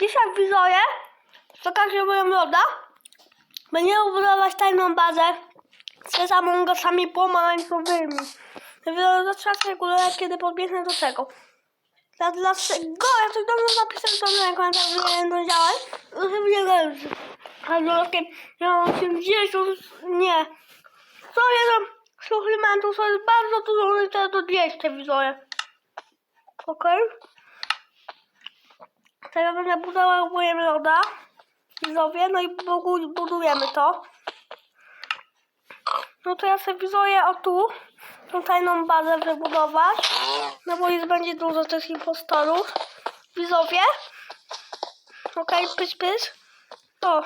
Dzisiaj widzowie, co każdy moją loda, będziemy budować tajną bazę z samą goszami pomarańczowymi. Dlaczego, kiedy podbiegnę do? Dla, dlaczego? Ja coś dobrze napisałem to na komentarzu, że będą działać. To się nie leży. Takie, ja mam 80, nie. Co jeden suplementów, to jest bardzo dużo, ale teraz do 200 widzowie. Okej. Teraz będę budował moje loda. Widzowie, no i budujemy to. No to ja sobie widzowie o tu tą tajną bazę wybudować. No bo jest będzie dużo tych impostorów. Widzowie. Okej, okay, pysz, pysz. O.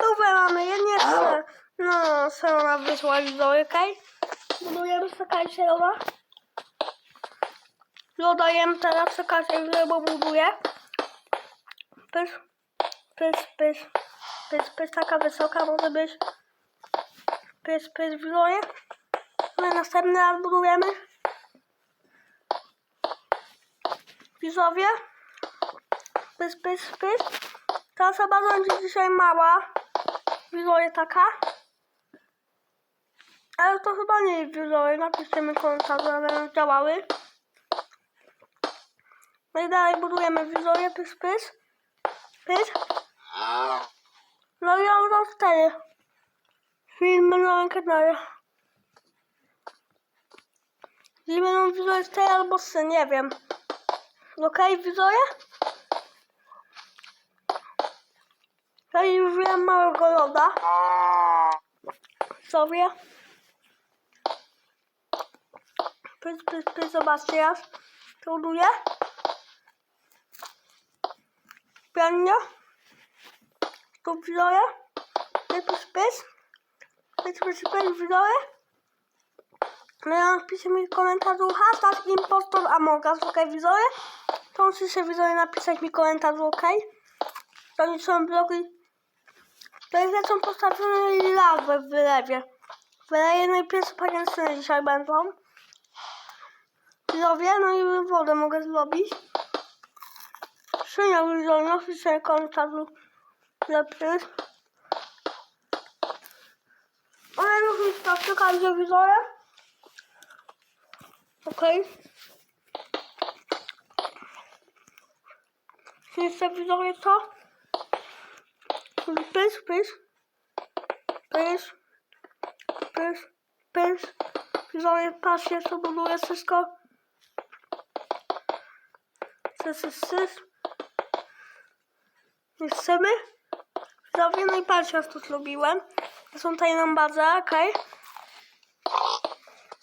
Dobra, mamy, ja nie chcę. No, Selona wysłać widzowie, okej? Budujemy czekajcie, dobra? Dodajemy teraz czekajcie, bo buduję. Pysz, pysz, pysz. Pysz, pysz, taka wysoka może być. Pysz, pysz, widzowie. My następny raz budujemy. Widzowie. Pysz, pysz, pysz. Ta osoba będzie dzisiaj mała. Widzowie taka. Ale to chyba nie jest widzowie. Napiszcie mi jak będą działały. No i dalej budujemy widzowie. Pysz, pysz. Pysz. No i mam cztery. Filmy na moim kanale. I będą widzowie cztery albo trzy, nie wiem. Okej, widzowie? Ja już wiem małego loda. Sobie. Pys, pys, pys, zobaczcie raz. To buduję. Pys, pys, pys, widzowie. No ja napiszę mi w komentarzu hashtag impostor Among Us, okej widzowie? To musicie widzowie napisać mi w komentarzu, okej? To nie są bloki. To jest lecą postawione lawę w wylewie. Wyleje najpierw paniencyny dzisiaj będą. Widzowie, no i wodę mogę zrobić. Szynia widzowie, napiszę w komentarzu. Lepiej. Ale już mi to czekajcie widzowie. Okej. Jeszcze widzowie co? Pys, pys. Pys. Pys. Pys. Widzowie, patrzcie, co buduję wszystko. Sys, sys, sys. Nie chcemy? I patrzcie, ja to zrobiłem. To są tajną bazę, okej.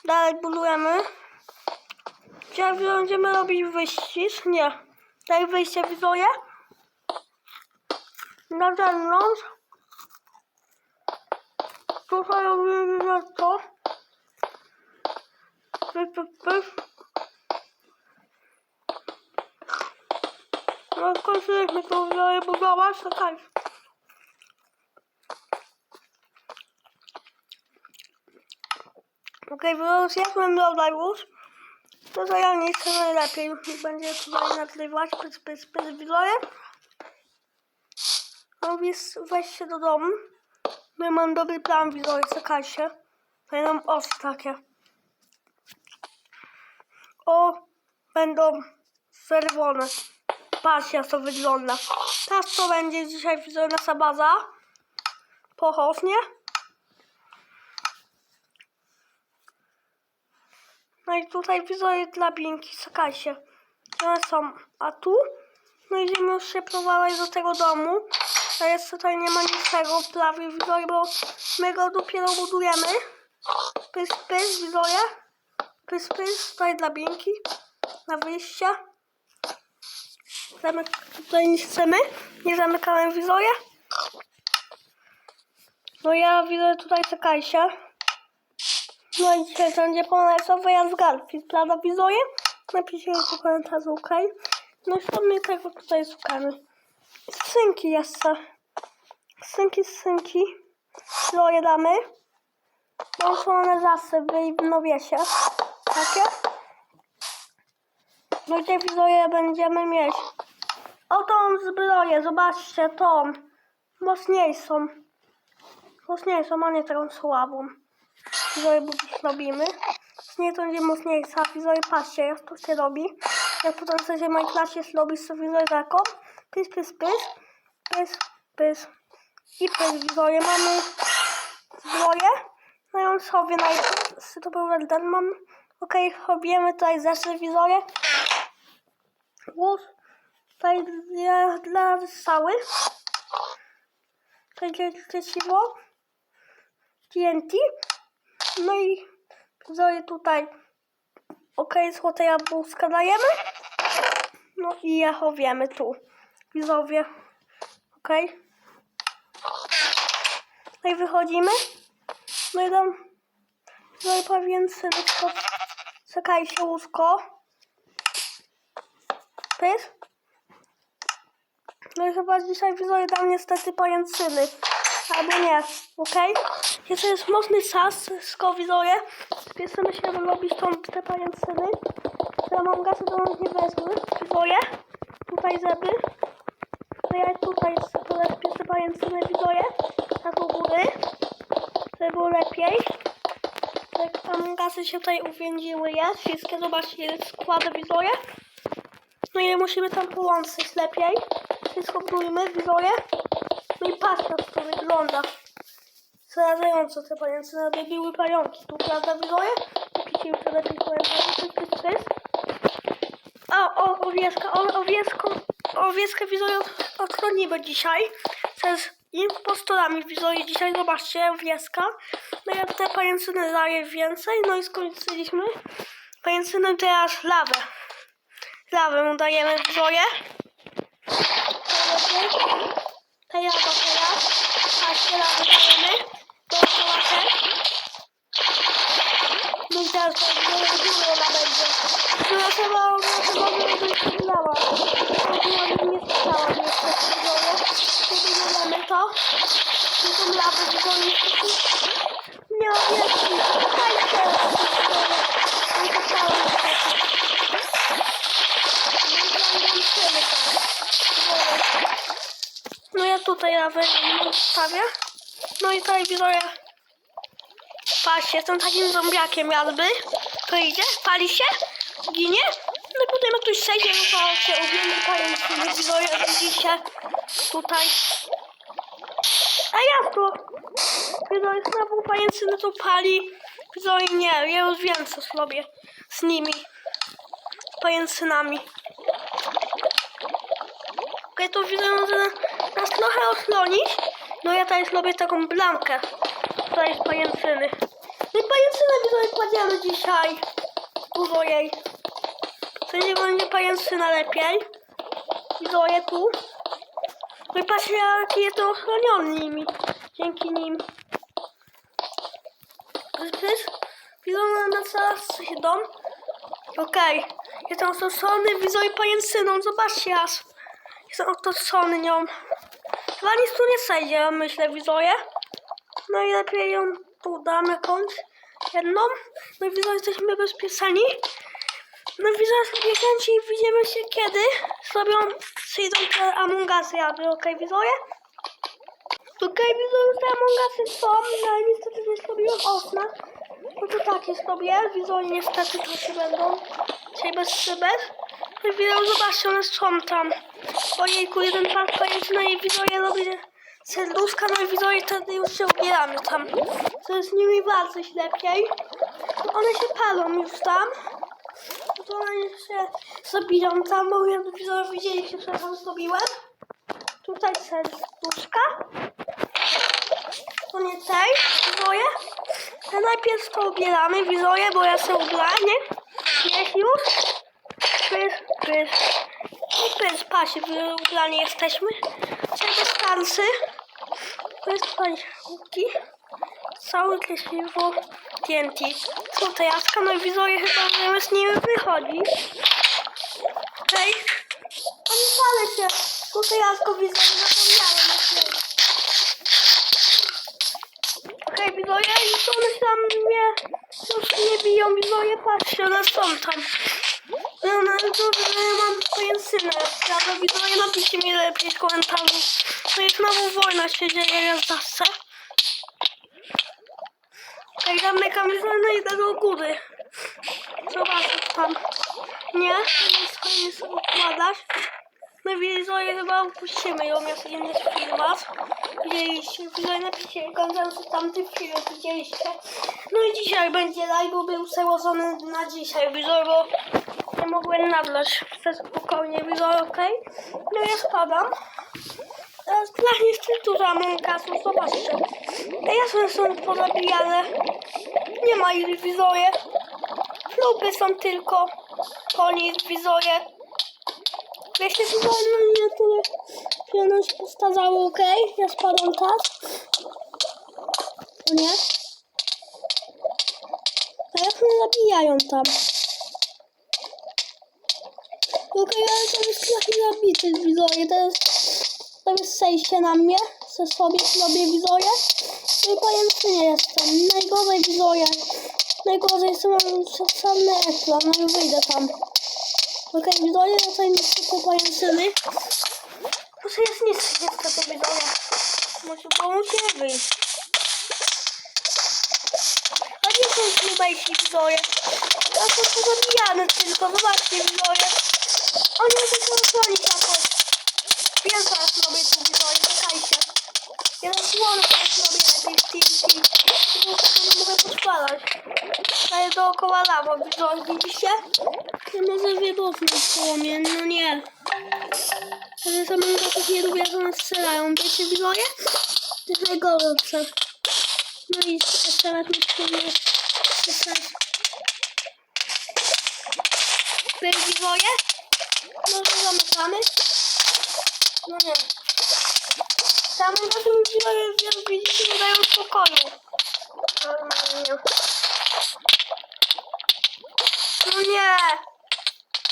Dalej budujemy. Dzisiaj będziemy robić wyścig? Nie. Daj wyjście widzowie. Na zewnątrz. Tutaj robimy to. Pyp, pyp, pyp. No skończyliśmy to widzowie budować, to tak. Okej, okay, jak mam dodać już? To ja nie chcę najlepiej. Będzie tutaj nagrywać. Pys, pys, pys, widzowie. No więc weź się do domu. Ja mam dobry plan, widzowie, czekajcie. Będą oczy takie. O, będą czerwone. Patrzcie, jak to wygląda. Teraz to będzie dzisiaj nasza baza. Pochownie. No i tutaj widzowie drabinki, czekajcie. One są, a tu? No idziemy już się prowadzić do tego domu. A jest tutaj nie ma niczego prawie widzowie, bo my go dopiero budujemy. Pys, pys, widzowie. Pys, pys, tutaj drabinki na wyjście. Zamyk tutaj nie chcemy, nie zamykamy widzowie. No ja widzę tutaj, czekajcie. No i dzisiaj będzie pomarańczowy wyjazd z Garfield, prawda widzowie? Napiszcie w komentarzu, ok? No i co my tego tutaj szukamy? Skrzynki jeszcze. Skrzynki, skrzynki. Troje damy. Bo są one zasypy i w nowiesie. Takie. No i tutaj widzowie będziemy mieć O tą zbroję, zobaczcie tą. Mocniejszą. Mocniejszą, a nie taką słabą. Widzowie buty robimy. Z niej to będzie mocniejsza. Widzowie, patrzcie, jak to się robi. Jak potem w mojej klasie zrobić sobie widzowie taką. Pys, pys, pys. Pys, pys. I pys, widzowie. Mamy zbroję. No i on sobie najpierw. To był. Mam. Okej, robiemy tutaj zeszyt, widzowie. Łóż. Tutaj dla, sały. Tutaj leciło. TNT. No i widzowie tutaj. Okej, złote jabłuszka dajemy. No i je chowiemy tu. Widzowie. Okej. No i wychodzimy. No i tam. No i powiem tylko. Czekajcie łóżko. Pys. No i chyba dzisiaj widzowie dam niestety pajęcyny. Albo nie, okej? Jeszcze jest mocny skoro widzowie. Spieszymy się robić tą, te pajęcyny. Ja mam gasy, to nie wezmę. Widzowie. Tutaj zeby. To ja tutaj sobie spieszę pajęcyny, widzowie. Na do góry. Żeby było lepiej. Tak, tam gasy się tutaj uwięziły jest. Wszystkie zobaczcie, składa widzowie. No i musimy tam połączyć lepiej. Wszystko budujmy, widzowie. No i patrz jak to wygląda. Zarażająco te pające, nawet były pająki. Tu prawda widzowie? Napiszcie już lepiej pająki. Pys. O, owieczka, o, owieczko, owieczkę widzowie odchronimy dzisiaj. Przez impostorami widzowie dzisiaj, zobaczcie, owieczka. No ja tutaj pajęcyny daję więcej, no i skończyliśmy. Pajęcyny teraz lawę. Lawę mu dajemy widzowie. To ja go teraz. Patrzcie, lawę dajemy. Dookoła też. No i teraz to będzie ona będzie. No chyba ona chyba by nie wyglądała. Chyba by nie stała niestety widzowie. Kiedy dodamy to. I tą lawę widzowie niestety. Nie obiecki. Czekajcie. Nie dostałam niestety. No ja tutaj lawę stawię. No i tutaj widzowie. Patrzcie, jestem takim zombiakiem jakby. To idzie, pali się, ginie. No i potem jak ktoś przejdzie, no to się uwiemy pajęczyny. Widzowie, widzicie tutaj. A jak to? Widzowie, znowu pajęczyny to pali. Widzowie, nie, ja już wiem co zrobię z nimi. Pajęczynami. Okej, to widzę, że nas trochę ochronić. No ja tutaj zrobię taką bramkę. To jest pajęczyny. No i pajęczynę widzowie kładziemy dzisiaj. Dużo jej. To nie będzie pajęczyna lepiej. Widzowie tu. No i patrzcie jaki jest ochroniony nimi. Dzięki nim. Pys, Widzowie na coraz się dom. Okej. Jestem otoczony widzowie pajęczyną. Zobaczcie aż. Jestem otoczony nią. Chyba nic tu nie przejdzie, myślę, widzowie. No i lepiej ją tu dam jakąś jedną. No i widzowie, jesteśmy bezpieczeni. No widzowie, bezpieczni i widzimy się kiedy zrobią, przyjdą te Among Usy, jakby, okej, widzowie? Okej, widzowie, te Among Usy są, no ale niestety nie zrobiłem okna. No to takie sobie, widzowie, niestety to się będą. Dzisiaj bez szybek. No widzowie, zobaczcie, one są tam. Ojejku, jeden pan pojęcie, no i widzowie robię serduszka, no i widzowie wtedy już się ubieramy tam. To jest nimi bardzo lepiej. One się palą już tam. To one się zabiją tam, bo ja widzowie widzieliście, co tam zrobiłem. Tutaj serduszka. To nie tej, widzowie. Ja najpierw to ubieramy, widzowie, bo ja się ubrałem, nie? Jest już. Pys, pys. I pys, patrzcie, ubrani jesteśmy. Czego starsy. To jest pani łuki. Cały kreśliwo TNT. Są te jaska, no i widzowie chyba wiemy z nimi wychodzi. Okej. A nie palę się. Tutaj jasko widzowie zapomniałem. o tym. Okej, widzowie, i to one tam mnie już nie biją, widzowie, patrzcie, one są tam. No, no, no, ja mam pojęcyny. Prawda, widzowie, napiszcie mi lepiej w komentarzu. To jest znowu wojna się dzieje, ja zawsze. Jak zamykam no idę do góry. Zobaczcie tam. Nie? Nie sobie układać. No widzowie chyba opuścimy ją, ja sobie nie filmać. Widzieliście, widzowie napiszcie konsensus tamtych filmów, widzieliście. No i dzisiaj będzie live, bo był przełożony na dzisiaj, widzowie, bo mogłem nabrać. Chcę spokojnie, widzowie, okej? No ja spadam. Teraz dla jeszcze dużo Amongasu, zobaczcie. Te jasne są pozabijane. Nie ma ich widzowie. Flupy są tylko po nich widzowie. Wiecie, widzowie, no nie tyle pioną się postarzało, okej? Ja spadam tak. O nie? A jak mnie zabijają tam? Okej, ale to jest trochę zabity widzowie, to jest, to jest sejście na mnie, se sobie sobie widzowie. No i pojęty nie jestem, najgorzej widzowie. Najgorzej jest mam przesadny ekran, no i wyjdę tam. Okej, widzowie, no to nie tylko pojętyny. Muszę jest niższy niestety widzowie. Muszę pomóc nie wyjść. A nie są klubejsi widzowie. Ja są pozabijane tylko, zobaczcie widzowie. Oni muszą się ochronić jakoś. Wiem zaraz robię tu widzowie, czekajcie. Na słono teraz robię lepiej w TNT. Tylko nie mogę podpalać. Daję dookoła lawa, widzicie? Ja może wybuchnąć koło mnie, no nie. Ale samolotów nie lubię, jak one strzelają. Wiecie, widzowie? To jest najgorsze. No i jeszcze raz mi spróbuję strzelać. Byli widzowie? Może zamykamy? No nie. Samoloty widzowie, jak widzicie, nie dają spokoju. No nie!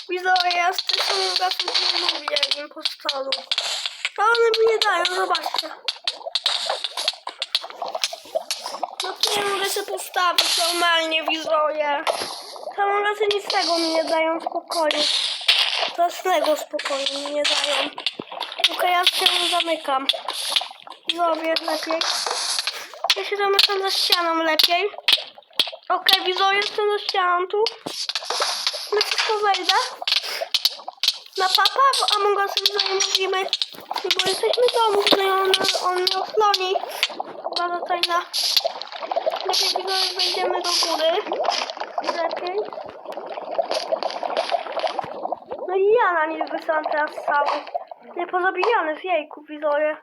Widzowie, ja z tych samolotów nie lubię impostorów. A one mi nie dają, zobaczcie. No to nie mogę się postawić normalnie, widzowie. Samoloty nic tego mi nie dają spokoju. Własnego spokoju mi nie dają. Tylko ja się zamykam. Widzowie, lepiej. Ja się zamykam za ścianą lepiej. Okej, widzowie, jestem za ścianą tu. Na wszystko wejdę. Na papa, bo Among Us widzowie mówimy, bo jesteśmy w domu, i on, on mnie ochroni. Bardzo tajna. Lepiej widzowie wejdziemy do góry. Lepiej. No i ja na nich wysłałam teraz cały. Nie pozabijany z jejku widzowie.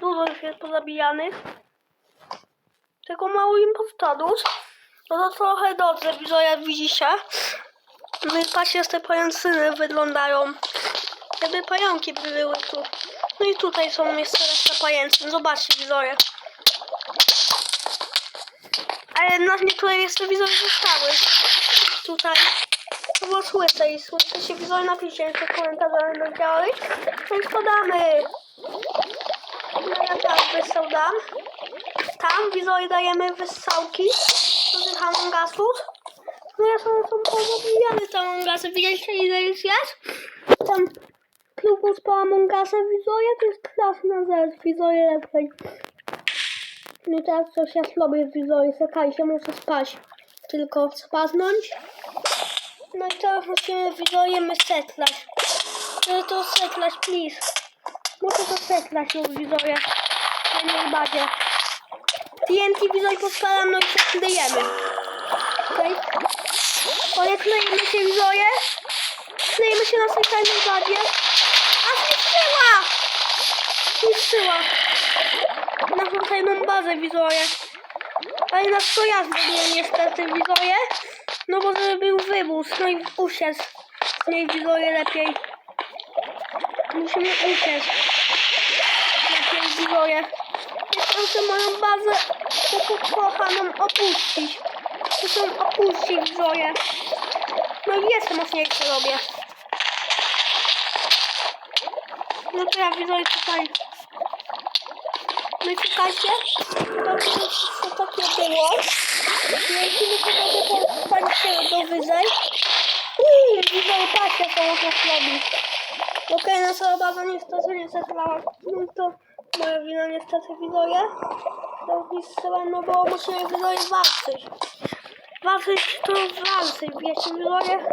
Dużo już jest pozabijanych. Tylko mało impostorów. No to trochę dobrze widzowie, widzicie. No i patrzcie, jak te pającyny wyglądają. Jakby pająki by były tu. No i tutaj są jeszcze reszta pajęcyn. Zobaczcie widzowie. Ale na niektóre jeszcze widzowie zostały. Tutaj. Było słyszę i słyszę się widzowie. Napiszcie jeszcze w komentarzach, będą działały. No i spadamy. No ja tam wysał dam. Tam widzowie dajemy wysałki do tych amongasów. No ja są, są pozabijane te amongasy. Widzieliście ile już jest? Tam klubus po amongasach widzowie to jest klas na zero. Widzowie lepiej. No teraz coś ja zrobię widzowie. Czekajcie, muszę spać. Tylko spaznąć. No i teraz musimy widzowie my setlać. No to setlać, please. Muszę to setlać już widzowie. Na najbardziej. TNT widzowie podkładam, no i się klejemy. Okej. Okay. klejemy się widzowie. Klejemy się na specjalnej bazie. A zniszczyła! Zniszczyła. Naszą tajną bazę widzowie. Ale nas to ja zrobiłem niestety widzowie. No bo był wybuch, no i uciec. Z niej widzowie lepiej. Musimy uciec. Lepiej widzowie. Muszę moją bazę pokochaną opuścić. Muszę opuścić widzowie. No i jeszcze mocniejsze robię. No to ja widzowie tutaj. No i czekajcie. To wszystko takie było. Wy chcecie postawić się do wyżej, Uuu, widzę, patrzcie, co można zrobić. Okej, na całą bazę niestety nie zebrałam. No to moja wina niestety widzowie. To pisałem, no bo musimy widzowie walczyć. Walczyć to walczyć, wiecie widzowie?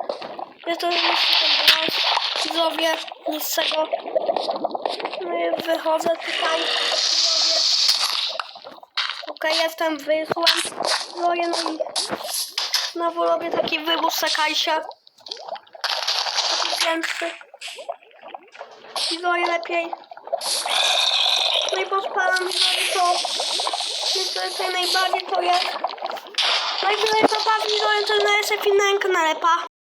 Jest to niestety balans. Widzowie, nic z tego. No i wychodzę tutaj. Okej, jestem, wyszłem. Widzowie, no i znowu robię taki wybór, czekajcie. Taki większy. Widzowie lepiej. No i podpalam widzowie to. Niestety najbardziej to jest. No i widzowie to tak widzowie to na kanale, pa.